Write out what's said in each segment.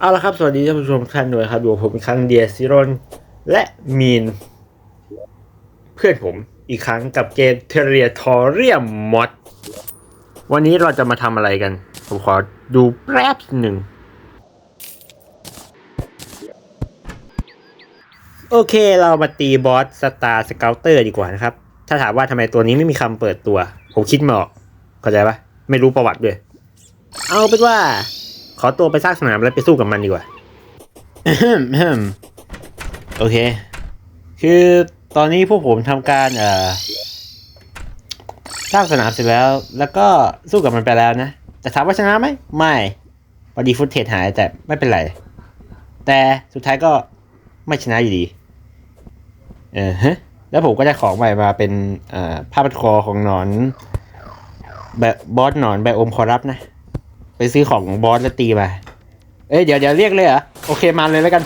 เอาละครับ สวัสดีท่านผู้ชมท่านด้วยครับอยู่กับผมอีกครั้งเดียซิรอนและมีน เพื่อนผมอีกครั้งกับเกมเทเรียทอเรียมมอดวันนี้เราจะมาทำอะไรกัน ผมขอดูแป๊บหนึ่ง โอเคเรามาตีบอสสตาร์สเกลเตอร์ดีกว่านะครับ ถ้าถามว่าทำไมตัวนี้ไม่มีคำเปิดตัว ผมคิดไมาออกเข้าใจปะไม่รู้ประวัติด้วย เอาเป็นว่า ขอตัวไปสร้างสนามแล้วไปสู้กับมันดีกว่าโอเค คือตอนนี้พวกผมทำการเอ่อสร้างสนามเสร็จแล้ว แล้วก็สู้กับมันไปแล้วนะ แต่ถามว่าชนะไหมไม่พอดีฟุตเทจหายแต่ไม่เป็นไร แต่สุดท้ายก็ไม่ชนะอยู่ดี เออฮะ แล้วผมก็ได้ของใหม่มาเป็นเอ่อผ้าพันคอของหนอนแบบบอสหนอนแบบอมคอรับนะ ไปซื้อของบอสแล้วตีมาเอ้ยเดี๋ยวเดี๋ยวเรียกเลยเหรอโอเคมาเลยแล้วกัน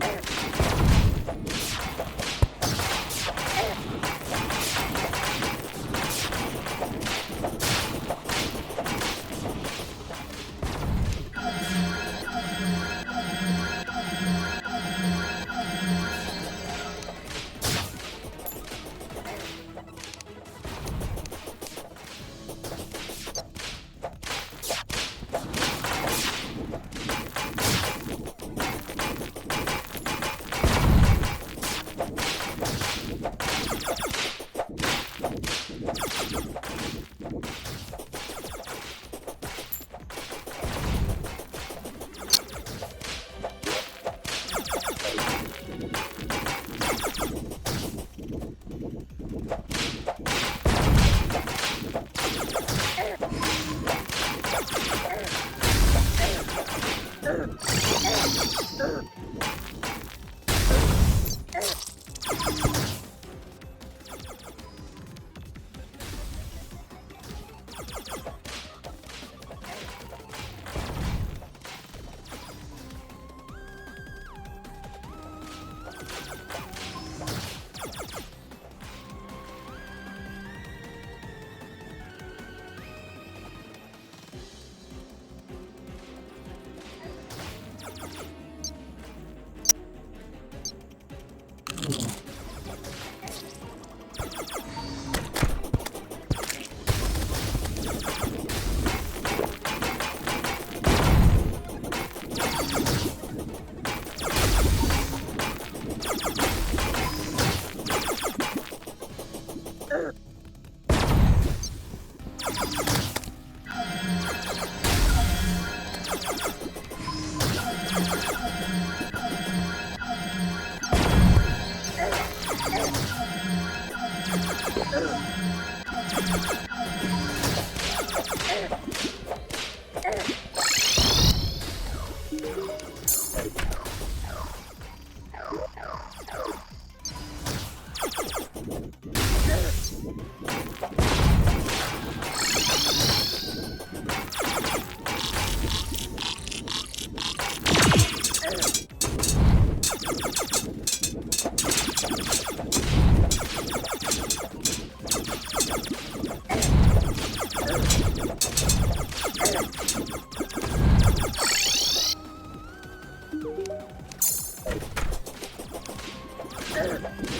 Yeah. Ugh. เ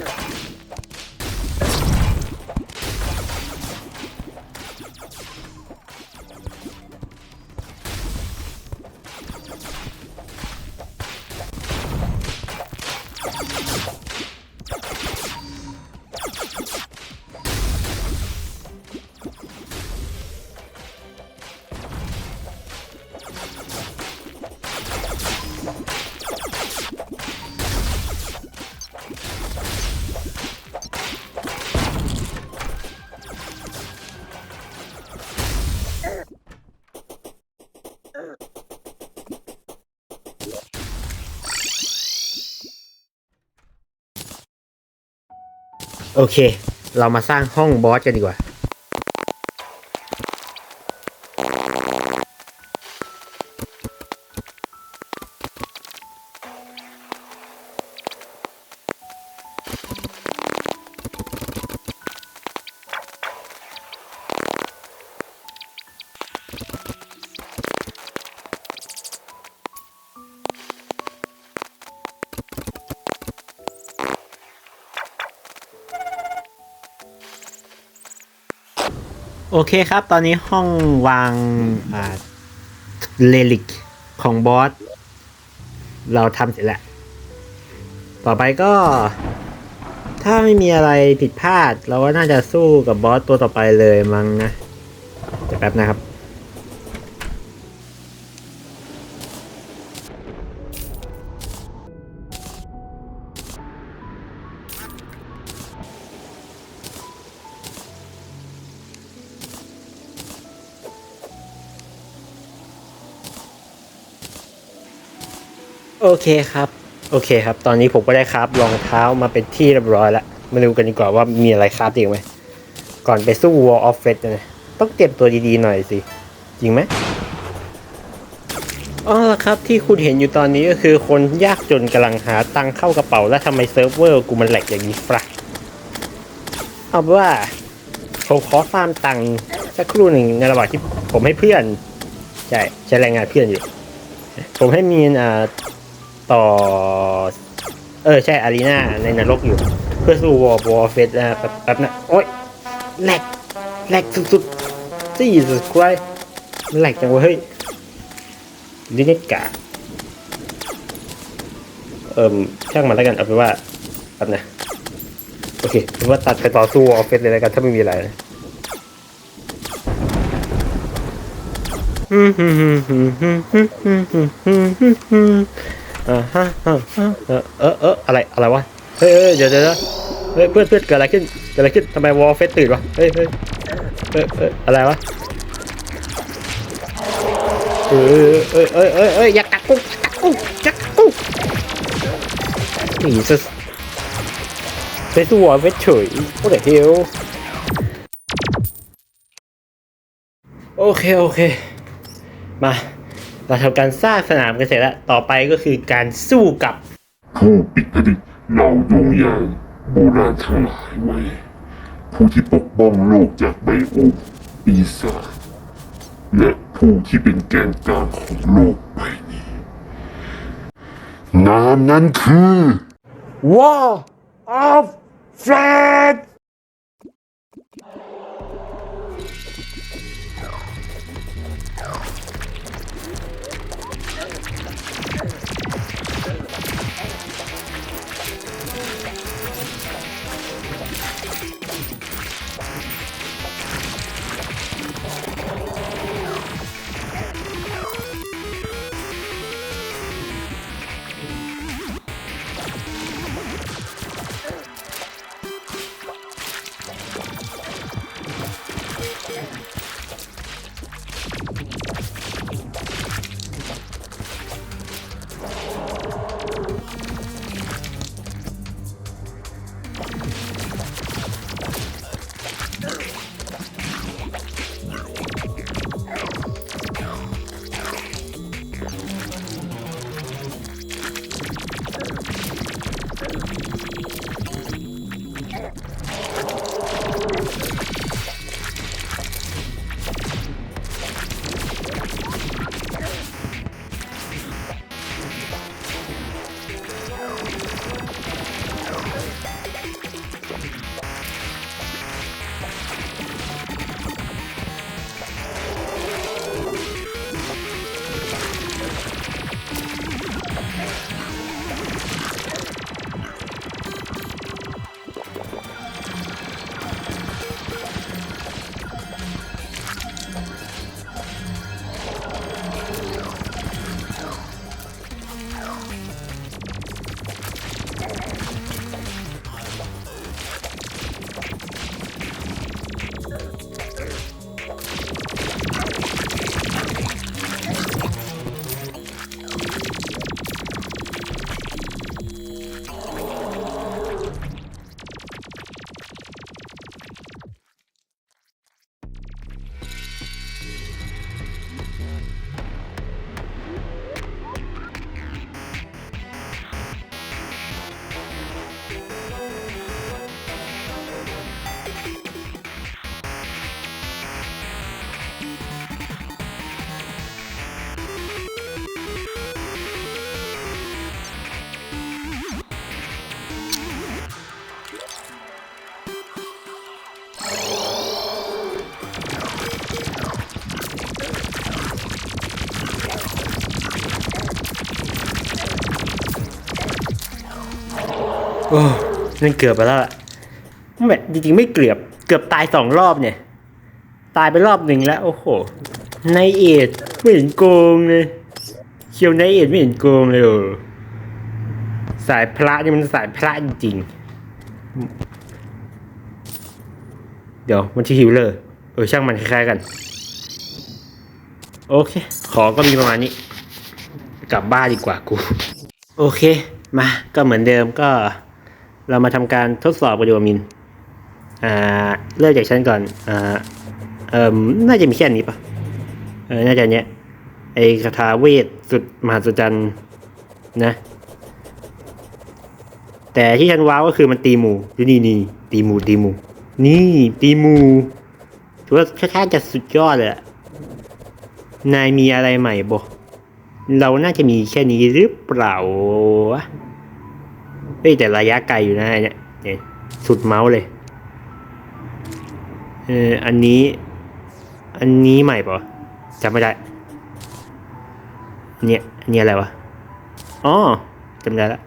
fire. โอเค เรามาสร้างห้องบอสกันดีกว่า โอเคครับ ตอนนี้ห้องวางเลลิกของบอส เราทำเสร็จแล้ว ต่อไปก็ ถ้าไม่มีอะไรผิดพลาด เราก็น่าจะสู้กับบอสตัวต่อไปเลยมั้งนะแต่แป๊บนะครับ โอเคครับ โอเคครับ ตอนนี้ผมก็ได้ครับรองเท้ามาเป็นที่เรียบร้อยแล้ว มาดูกันดีกว่าว่ามีอะไรครับอีกไหม ก่อนไปสู้ Wall of f a t นะต้องเตรียมตัวดีๆหน่อยสิ จริงไหมอ๋อครับที่คุณเห็นอยู่ตอนนี้ก็คือคนยากจนกำลังหาตังค์เข้ากระเป๋า แล้วทำไมเซิร์ฟเวอร์กูมันแหลกอย่างนี้ฟะเอาเป็นว่าผมขอฟาร์มตังค์สักครู่หนึ่งในระหว่างที่ผมให้เพื่อน ใช่ใช้แรงงานเพื่อนอยู่ ผมให้มีนอ่า ต่อ เออ ใช่อารีนาในนรกอยู่ เพื่อสู้วอร์วอร์เฟสนะแป๊บแป๊บนะโอ๊ยแหลกแหลกสุดๆจี้สุดควายมันแหลกจังเวะเฮ้ยลินิกาเอิ่มช่างมันแล้วกันเอาเป็นว่าแป๊บนะโอเคเป็นว่าตัดไปต่อสู้วอร์เฟสเลยแล้วกันถ้าไม่มีอะไรนะ อ่าฮะฮะเออเออเอออะไรอะไรวะเฮ้ยเดี๋ยวเดี๋ยวเดี๋ยวเฮ้ยเพื่อนเพื่อนเกิดอะไรขึ้นเกิดอะไรขึ้นทำไมวอลเฟสตื่นวะเฮ้ยเฮ้ยเฮ้ยเฮ้ยอะไรวะเออเอ้ยเอ้ยเอ้ยเอ้ยอย่ากัดกูอย่ากัดกูอย่ากัดกูนี่สุดไปสู้วอลเฟสเฉยโอ้เดี๋ยวเฮลโอเค โอเค มา เราทำการสร้างสนามกันเสร็จแล้ว ต่อไปก็คือการสู้กับผู้ปิดผลิตเหล่าดวงยานโบราณทั้งหลายไว้ผู้ที่ปกป้องโลกจากไบโอมปีศาจและผู้ที่เป็นแกนกลางของโลกใบนี้นามนั้นคือ Wall of Flat โอ้นั่นเกือบไปแล้วล่ะไม่จริงๆไม่เกือบ เกือบตายสองรอบเนี่ย ตายไปรอบหนึ่งแล้ว โอ้โหในเอ็ดไม่เห็นโกงเลยเคียวในเอ็ดไม่เห็นโกงเลยเออสายพระนี่มันสายพระจริงๆ เดี๋ยวมันชื่อฮิวเลอร์เออช่างมันคล้ายๆกัน โอเค ของก็มีประมาณนี้ กลับบ้านดีกว่ากู โอเค มา ก็เหมือนเดิมก็ เรามาทำการทดสอบกับโดมิน อ่า เริ่มจากฉันก่อน อ่า เอ่อ น่าจะมีแค่นี้ปะเออ น่าจะเนี้ย ไอ้คาถาเวทสุดมหัศจรรย์นะ แต่ที่ฉันว้าวก็คือมันตีหมูดูนี่นี่ตีหมูตีหมู นี่ตีหมูถือว่าค่อนข้างจะสุดยอดเลยนายมีอะไรใหม่บ่เราน่าจะมีแค่นี้หรือเปล่า เฮ้ยแต่ระยะไกลอยู่นะไอเนี่ยเนี่ยสุดเมาส์เลยเอออันนี้ อันนี้ใหม่ปะจำไม่ได้ เนี่ยอันนี้อะไรวะอ๋อจำได้ละ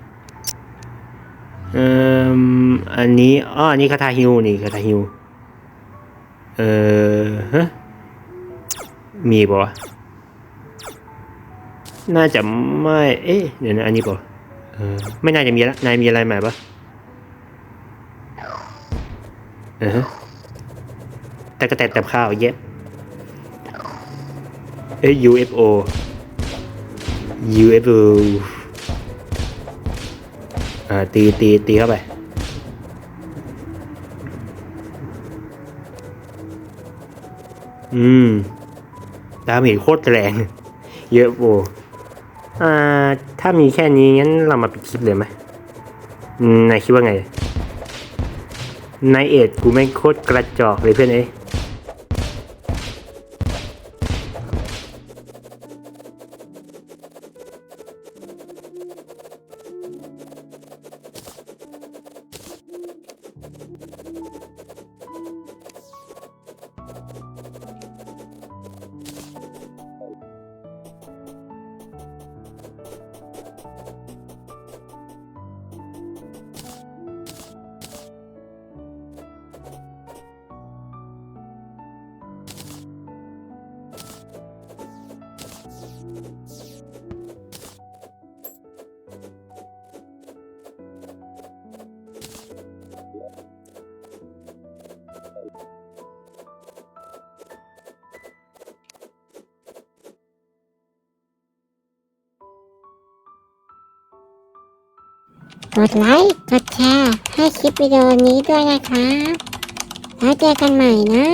เอ่ออันนี้อ๋ออันนี้คาถาฮิวนี่คาถาฮิวเออฮะมีปะวะน่าจะไม่ เอ๊ะเดี๋ยวนะอันนี้ปะ เออไม่น่าจะมีละนายมีอะไรใหม่ปะเออแต่กระแตแต่ข้าวเย็บเอ้ย UFO UFO อ่าตีตีตีเข้าไปอืมดาเมจโคตรแรง เยอะโบ อ่าถ้ามีแค่นี้งั้นเรามาปิดคลิปเลยไหมนายคิดว่าไงนายเอ็ดกูแม่งโคตรกระจอกเลยเพื่อนเอ้ กดไลค์ กดแชร์ ให้คลิปวิดีโอนี้ด้วยนะครับ แล้วเจอกันใหม่นะ